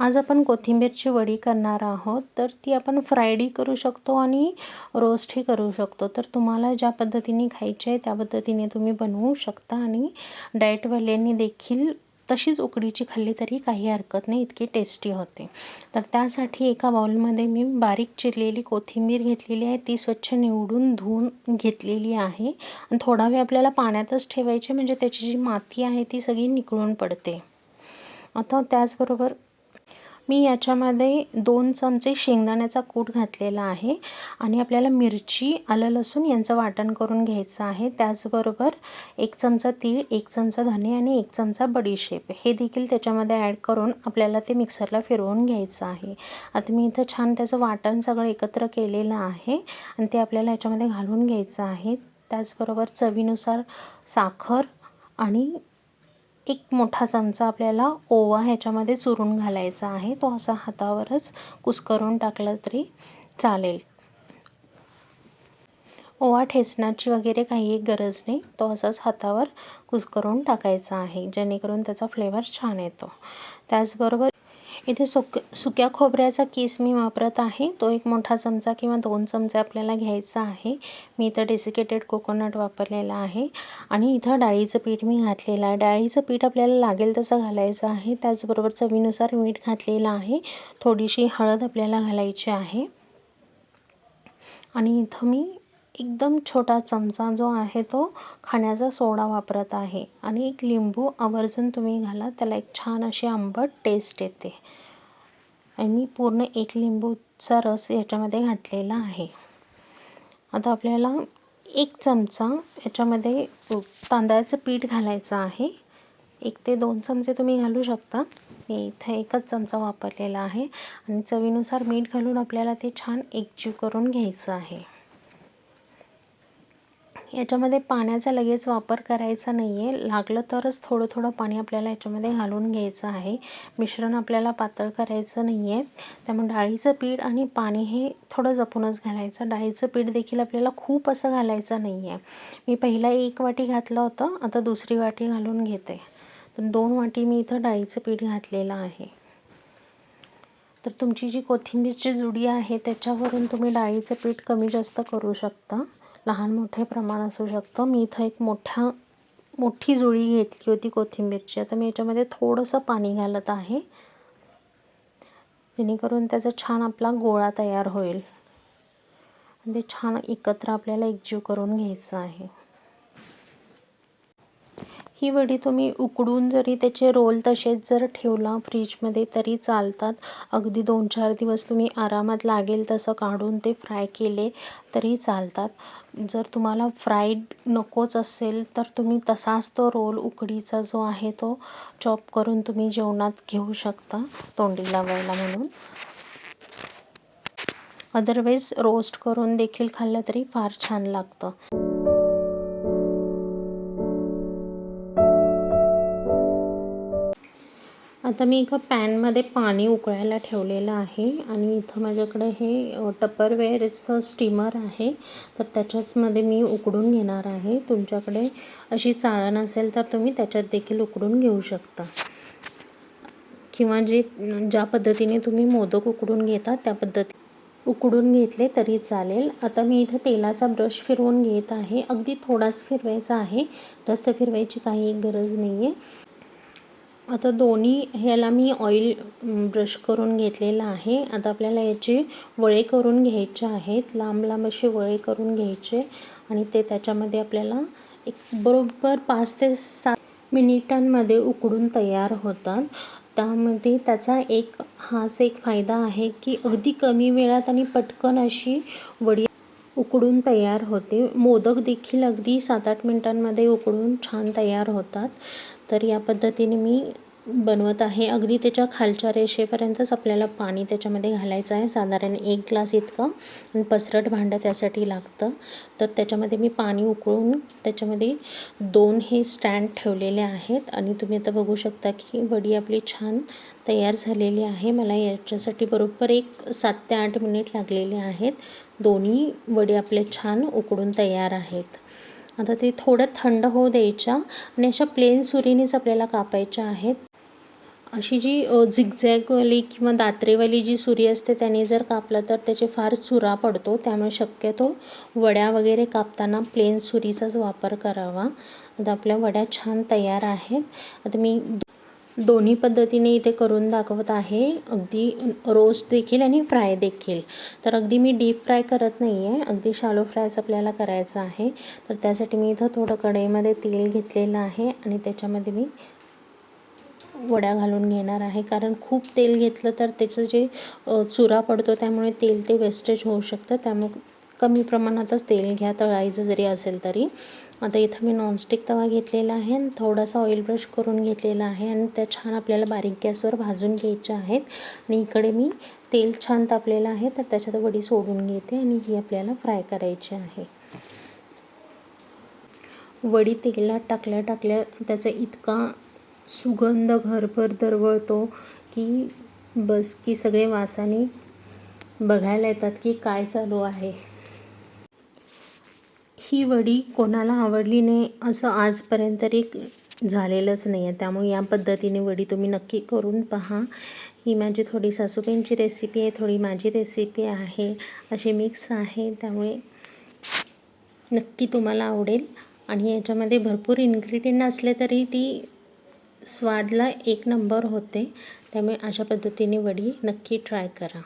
आज आपण कोथिंबीरची वडी करणार आहोत. तर ती आपण फ्रायडही करू शकतो आणि रोस्टही करू शकतो. तर तुम्हाला ज्या पद्धतीने खायची आहे त्या पद्धतीने तुम्ही बनवू शकता आणि डाएटवाल्यांनी देखील तशीच उकडीची खाल्ली तरी काही हरकत नाही इतकी टेस्टी होते. तर त्यासाठी एका बाउलमध्ये मी बारीक चिरलेली कोथिंबीर घेतलेली आहे. ती स्वच्छ निवडून धुवून घेतलेली आहे. आणि थोडा वेळ आपल्याला पाण्यातच ठेवायची म्हणजे त्याची जी माती आहे ती सगळी निकळून पडते. आता त्याचबरोबर मी याच्यामध्ये दोन चमचे शेंगदाण्याचा कूट घातलेला आहे आणि आपल्याला मिरची आलं लसूण यांचं वाटण करून घ्यायचं आहे. त्याचबरोबर एक चमचा तीळ एक चमचा धने आणि एक चमचा बडीशेप हे देखील त्याच्यामध्ये ॲड करून आपल्याला ते मिक्सरला फिरवून घ्यायचं आहे. आता मी इथं छान त्याचं वाटण सगळं एकत्र केलेलं आहे आणि ते आपल्याला याच्यामध्ये घालून घ्यायचं आहे. त्याचबरोबर चवीनुसार साखर आणि एक मोठा चमचा आपल्याला ओवा ह्याच्यामध्ये चुरून घालायचा आहे. तो असा हातावरच कुस्करून टाकला तरी चालेल. ओवा ठेचण्याची वगैरे काही एक गरज नाही. तो असाच हातावर कुस्करून टाकायचा आहे. जेणेकरून त्याचा फ्लेवर छान येतो. त्याचबरोबर इथे सुक सुक्या खोबऱ्याचा केस मी वापरत आहे. तो एक मोठा चमचा किंवा दोन चमचे आपल्याला घ्यायचा आहे. मी इथं डेसिकेटेड कोकोनट वापरलेला आहे. आणि इथं डाळीचं पीठ मी घातलेलं आहे. डाळीचं पीठ आपल्याला लागेल तसं घालायचं आहे. त्याचबरोबर चवीनुसार मीठ घातलेलं आहे. थोडीशी हळद आपल्याला घालायची आहे. आणि इथं मी एकदम छोटा चमचा जो आहे तो खाण्याचा सोडा वापरत आहे. आणि एक लिंबू आवर्जून तुम्ही घाला त्याला एक छान अशी आंबट टेस्ट येते. आणि मी पूर्ण एक लिंबूचा रस याच्यामध्ये घातलेला आहे. आता आपल्याला एक चमचा याच्यामध्ये तांदळाचं पीठ घालायचं आहे. एक ते दोन चमचे तुम्ही घालू शकता. मी इथं एकच चमचा वापरलेला आहे. आणि चवीनुसार मीठ घालून आपल्याला ते छान एकजीव करून घ्यायचं आहे. याच्यामध्ये पाण्याचा लगेच वापर करायचा नाही आहे लागलं तरच थोडं थोडं पाणी आपल्याला याच्यामध्ये घालून घ्यायचं आहे. मिश्रण आपल्याला पातळ करायचं नाही आहे त्यामुळे डाळीचं पीठ आणि पाणी हे थोडं जपूनच घालायचं. डाळीचं पीठ देखील आपल्याला खूप असं घालायचं नाही आहे मी पहिला एक वाटी घातलं होतं. आता दुसरी वाटी घालून घेते. तर दोन वाटी मी इथं डाळीचं पीठ घातलेलं आहे. तर तुमची जी कोथिंबीरची जुडी आहे त्याच्यावरून तुम्ही डाळीचं पीठ कमी जास्त करू शकता. लहान मोठे प्रमाण असू शकतं. मी इथं एक मोठ्या मोठी जुळी घेतली होती कोथिंबीरची. आता मी याच्यामध्ये थोडंसं पाणी घालत आहे. जेणेकरून त्याचा छान आपला गोळा तयार होईल. ते छान एकत्र आपल्याला एकजीव करून घ्यायचं आहे. ही वडी तुम्ही उकडून जरी त्याचे रोल तसेच जर ठेवला फ्रीजमध्ये तरी चालतात. अगदी दोन चार दिवस तुम्ही आरामात लागेल तसं काढून ते फ्राय केले तरी चालतात. जर तुम्हाला फ्राईड नकोच असेल तर तुम्ही तसाच तो रोल उकडीचा जो आहे तो चॉप करून तुम्ही जेवणात घेऊ शकता तोंडी लावायला म्हणून. अदरवाईज रोस्ट करून देखील खाल्लं तरी फार छान लागतं. आता मी एका पॅनमध्ये पाणी उकळायला ठेवलेलं आहे आणि इथं माझ्याकडे हे टपरवेअरचं स्टीमर आहे. तर त्याच्याचमध्ये मी उकडून घेणार आहे. तुमच्याकडे अशी चाळण असेल तर तुम्ही त्याच्यात देखील उकडून घेऊ शकता. किंवा जे ज्या पद्धतीने तुम्ही मोदक उकडून घेता त्या पद्धती उकडून घेतले तरी चालेल. आता मी इथं तेलाचा ब्रश फिरवून घेत आहे. अगदी थोडाच फिरवायचा आहे. जास्त फिरवायची काही गरज नाही आहे आता दोन्ही ह्याला मी ऑइल ब्रश करून घेतलेलं आहे. आता आपल्याला याचे वळे करून घ्यायचे आहेत. लांब लांब असे वळे करून घ्यायचे आणि ते त्याच्यामध्ये आपल्याला एक बरोबर पाच ते सात मिनिटांमध्ये उकडून तयार होतात. त्यामध्ये त्याचा एक हाच एक फायदा आहे की अगदी कमी वेळात आणि पटकन अशी वडी उकडून तयार होते. मोदक देखील अगदी सात आठ मिनटांमध्ये उकडून छान तयार होतात. तर या पद्धतीने मी बनवत आहे. अगदी त्याच्या खालच्या रेषेपर्यंतच आपल्याला पाणी त्याच्यामध्ये घालायचं आहे. साधारण एक ग्लास इतकं. आणि पसरट भांडं त्यासाठी लागतं. तर त्याच्यामध्ये मी पाणी उकळून त्याच्यामध्ये दोन हे स्टँड ठेवलेले आहेत. आणि तुम्ही आता बघू शकता की वडी आपली छान तयार झालेली आहे. मला याच्यासाठी बरोबर एक सात ते आठ मिनिट लागलेले आहेत. दोन्ही वडी आपले छान उकडून तयार आहेत. आता ते थोडं थंड होऊ द्यायच्या आणि अशा प्लेन सुरीनेच आपल्याला कापायच्या आहेत. अशी जी झिगझॅगवाली किंवा दात्रेवाली जी सुरी असते त्याने जर कापलं तर त्याचे फार चुरा पडतो त्यामुळे शक्यतो वड्या वगैरे कापताना प्लेन सुरीचाच वापर करावा. आता आपल्या वड्या छान तयार आहेत. आता मी दोन्ही पद्धतीने इथे करून दाखवत आहे. अगदी रोस्ट देखील आणि फ्राय देखील. तर अगदी मी डीप फ्राय करत नाही आहे अगदी शालो फ्रायच आपल्याला करायचं आहे. तर त्यासाठी मी इथं थोडं कढईमध्ये तेल घेतलेलं आहे आणि त्याच्यामध्ये मी वड्या घालून घेणार आहे. कारण खूप तेल घेतलं तर त्याचं जे चुरा पडतो त्यामुळे तेल ते वेस्टेज होऊ शकतं. त्यामुळे कमी प्रमाणातच तेल घ्या तळायचं जरी असेल तरी. आता इथं मी नॉनस्टिक तवा घेतलेला आहे आणि थोडासा ऑइल ब्रश करून घेतलेला आहे आणि त्या छान आपल्याला बारीक गॅसवर भाजून घ्यायचे आहेत. आणि इकडे मी तेल छान तापलेलं आहे तर त्याच्यात वडी सोडून घेते आणि ही आपल्याला फ्राय करायची आहे. वडी तेलात टाकल्या टाकल्या त्याचा इतका सुगंध घरभर दरवळतो की बस की सगळे वासाने बघायला येतात की काय चालू आहे. ही वडी कोणाला आवडली नाही असं आजपर्यंत तरी झालेलंच नाही आहे त्यामुळे या पद्धतीने वडी तुम्ही नक्की करून पहा. ही माझी थोडी सासूबाईंची रेसिपी आहे थोडी माझी रेसिपी आहे अशी मिक्स आहे. त्यामुळे नक्की तुम्हाला आवडेल. आणि याच्यामध्ये भरपूर इन्ग्रेडियंट असले तरी ती स्वादला एक नंबर होते. त्यामुळे अशा पद्धतीने वडी नक्की ट्राय करा.